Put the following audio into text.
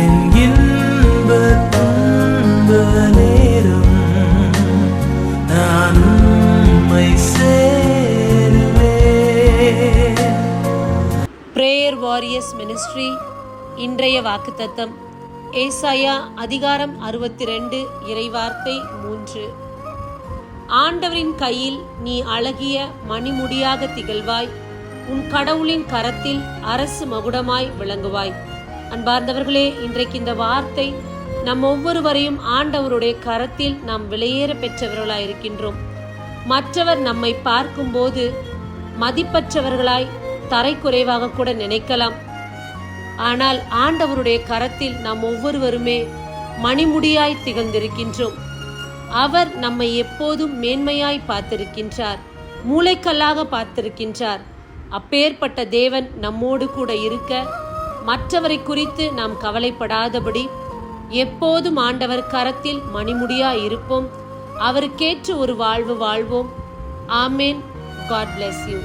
என் இன்ப துன்ப நேரம் நான் உம்மை சேருவேன். பிரேயர் வாரியர்ஸ் மினிஸ்ட்ரி இன்றைய வாக்குத்தத்தம் ஏசாயா அதிகாரம் அறுபத்தி ரெண்டு இறைவார்த்தை மூன்று. ஆண்டவரின் கையில் நீ அழகிய மணிமுடியாக திகழ்வாய் உன் கடவுளின் கரத்தில் அரசு மகுடமாய் விளங்குவாய். அன்பார்ந்தவர்களே இன்றைக்கு இந்த வார்த்தை நம் ஒவ்வொருவரையும் ஆண்டவருடைய கரத்தில் நாம் விலையேற பெற்றவர்களாய் இருக்கின்றோம். மற்றவர் நம்மை பார்க்கும்போது மதிப்பற்றவர்களாய் தரை குறைவாக கூட நினைக்கலாம். ஆனால் ஆண்டவருடைய கரத்தில் நாம் ஒவ்வொருவருமே மணிமுடியாய் திகழ்ந்திருக்கின்றோம். அவர் நம்மை எப்போதும் மேன்மையாய் பார்த்திருக்கின்றார் மூளைக்கல்லாக பார்த்திருக்கின்றார். அப்பேற்பட்ட தேவன் நம்மோடு கூட இருக்க மற்றவரை குறித்து நாம் கவலைப்படாதபடி எப்போதும் ஆண்டவர் கரத்தில் மணிமுடியா இருப்போம் அவருக்கேற்ற ஒரு வாழ்வு வாழ்வோம். ஆமேன். God bless you